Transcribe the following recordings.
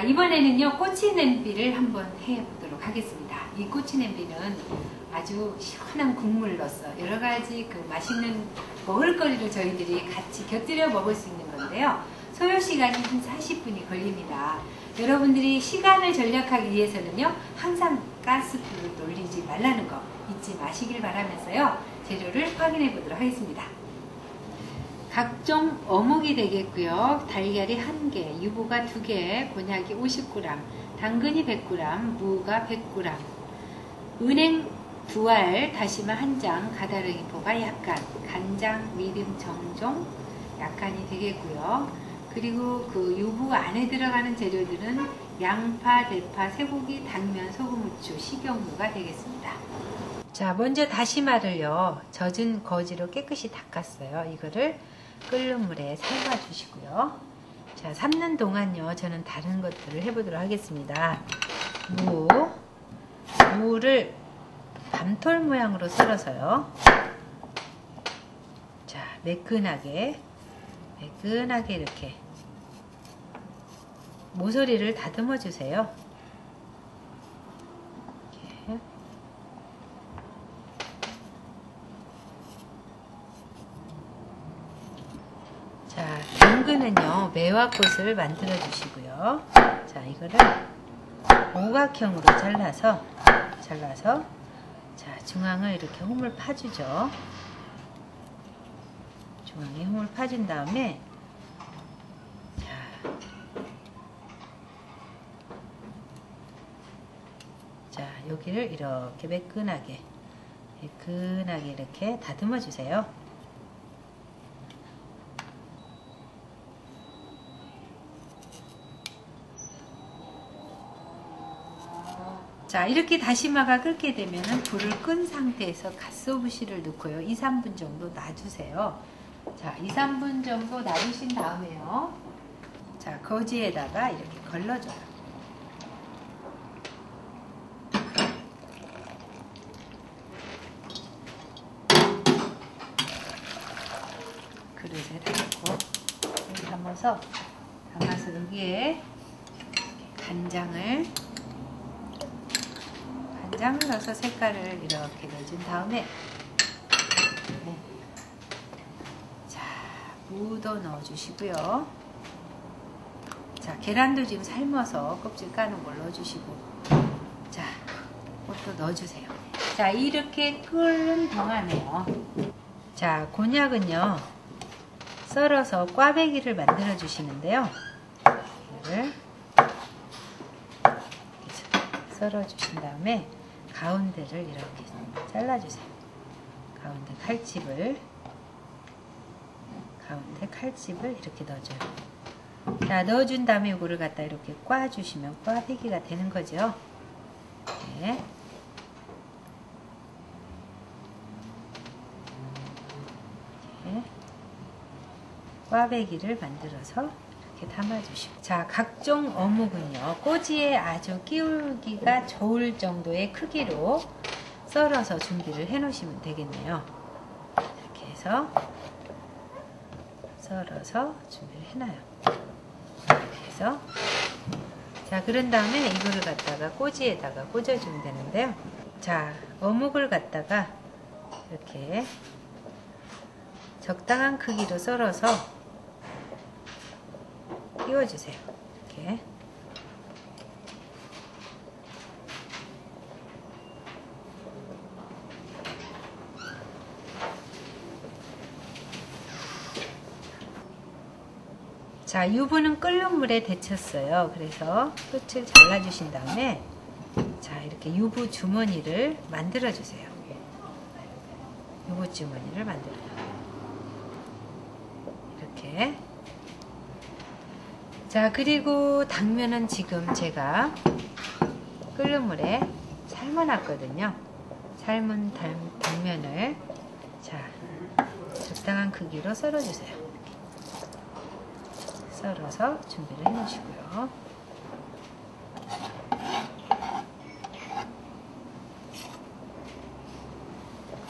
이번에는요 꼬치 냄비를 한번 해보도록 하겠습니다. 이 꼬치 냄비는 아주 시원한 국물로서 여러 가지 그 맛있는 먹을거리를 저희들이 같이 곁들여 먹을 수 있는 건데요. 소요 시간이 한 40분이 걸립니다. 여러분들이 시간을 절약하기 위해서는요 항상 가스불을 돌리지 말라는 거 잊지 마시길 바라면서요 재료를 확인해 보도록 하겠습니다. 각종 어묵이 되겠고요. 달걀이 1개, 유부가 2개, 곤약이 50g, 당근이 100g, 무가 100g, 은행 2알, 다시마 1장, 가다랑이포가 약간, 간장, 미름, 정종 약간이 되겠고요. 그리고 그 유부 안에 들어가는 재료들은 양파, 대파, 쇠고기, 당면, 소금, 후추, 식용유가 되겠습니다. 자, 먼저 다시마를요, 젖은 거지로 깨끗이 닦았어요. 이거를 끓는 물에 삶아 주시고요. 자, 삶는 동안요, 저는 다른 것들을 해보도록 하겠습니다. 무, 무를 밤톨 모양으로 썰어서요. 자, 매끈하게, 매끈하게 이렇게 모서리를 다듬어 주세요. 이렇게. 자, 매화꽃을 만들어 주시고요. 자, 이거를 오각형으로 잘라서, 잘라서, 자, 중앙을 이렇게 홈을 파주죠. 중앙에 홈을 파준 다음에, 자, 자, 여기를 이렇게 매끈하게, 매끈하게 이렇게 다듬어 주세요. 자 이렇게 다시마가 끓게 되면 불을 끈 상태에서 갓소부시를 넣고요. 2, 3분 정도 놔주세요. 자 2, 3분 정도 놔두신 다음에요. 자 거지에다가 이렇게 걸러줘요. 그릇에 담고 담아서 담아서 여기에 간장을 간장을 넣어서 색깔을 이렇게 내준 다음에 네. 자 무도 넣어주시고요. 자 계란도 지금 삶아서 껍질 까는 걸 넣어주시고 자 그것도 넣어주세요. 자 이렇게 끓는 동안에요. 자 곤약은요 썰어서 꽈배기를 만들어 주시는데요. 썰어 주신 다음에 가운데를 이렇게 잘라주세요. 가운데 칼집을 가운데 칼집을 이렇게 넣어줘요. 자 넣어준 다음에 이거를 갖다 이렇게 꽈주시면 꽈배기가 되는 거죠. 네. 네. 꽈배기를 만들어서 이렇게 담아주시고. 자 각종 어묵은요 꼬지에 아주 끼울기가 좋을 정도의 크기로 썰어서 준비를 해 놓으시면 되겠네요. 이렇게 해서 썰어서 준비를 해놔요. 이렇게 해서. 자 그런 다음에 이거를 갖다가 꼬지에다가 꽂아주면 되는데요. 자 어묵을 갖다가 이렇게 적당한 크기로 썰어서 끼워주세요. 이렇게. 자, 유부는 끓는 물에 데쳤어요. 그래서 끝을 잘라주신 다음에 자, 이렇게 유부 주머니를 만들어 주세요. 유부 주머니를 만들어요. 이렇게 자 그리고 당면은 지금 제가 끓는 물에 삶아놨거든요. 삶은 당면을. 자 적당한 크기로 썰어주세요. 썰어서 준비를 해 놓으시고요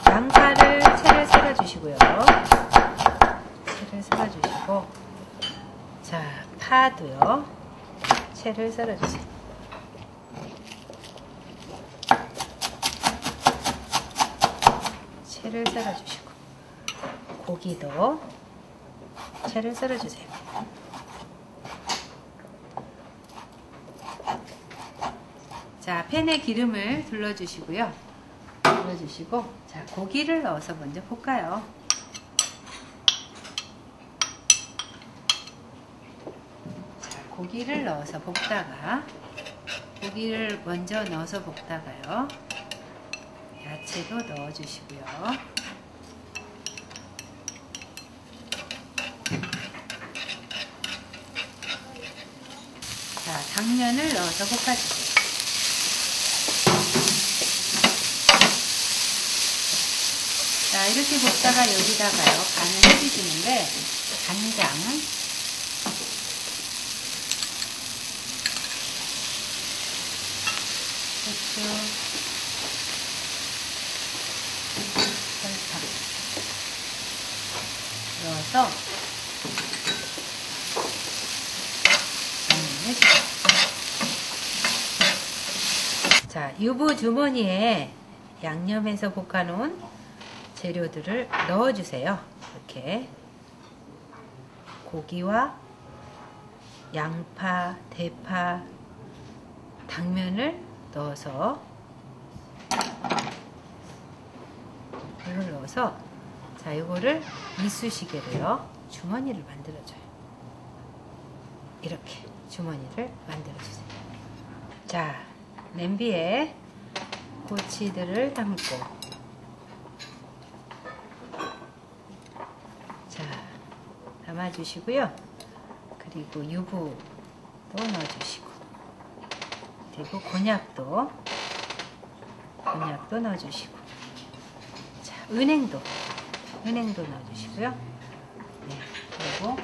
양파를 채를 썰어주시고요 채를 썰어주시고 자 파도요. 채를 썰어주세요. 채를 썰어주시고 고기도 채를 썰어주세요. 자, 팬에 기름을 둘러주시고요. 둘러주시고, 자, 고기를 넣어서 먼저 볶아요. 고기를 넣어서 볶다가, 고기를 먼저 넣어서 볶다가요. 야채도 넣어주시고요. 자, 당면을 넣어서 볶아주세요. 자, 이렇게 볶다가 여기다가요, 간을 해주시는데, 간장, 후추, 설탕 넣어서. 자, 유부 주머니에 양념해서 볶아놓은 재료들을 넣어주세요. 이렇게 고기와 양파, 대파, 당면을 넣어서 이걸 넣어서 자 이거를 이쑤시개로요 주머니를 만들어줘요. 이렇게 주머니를 만들어주세요. 자 냄비에 고치들을 담고 자 담아주시고요 그리고 유부도 넣어주시고 그리고 곤약도 곤약도 넣어주시고. 자 은행도 은행도 넣어주시고요. 네 그리고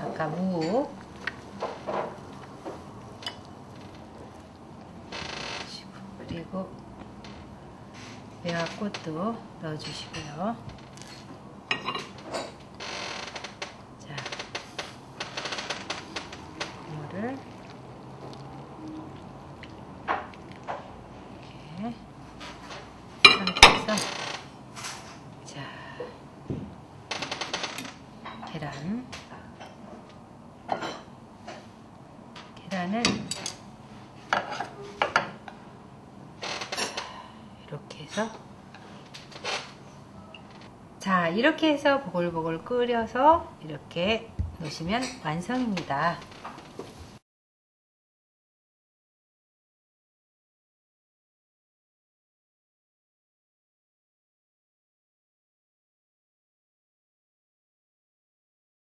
아까 무 그리고 매화꽃도 넣어주시고요. 자, 이거를 이렇게 상태에서 자, 계란. 계란을 이렇게 해서 자 이렇게 해서 보글보글 끓여서 이렇게 놓으시면 완성입니다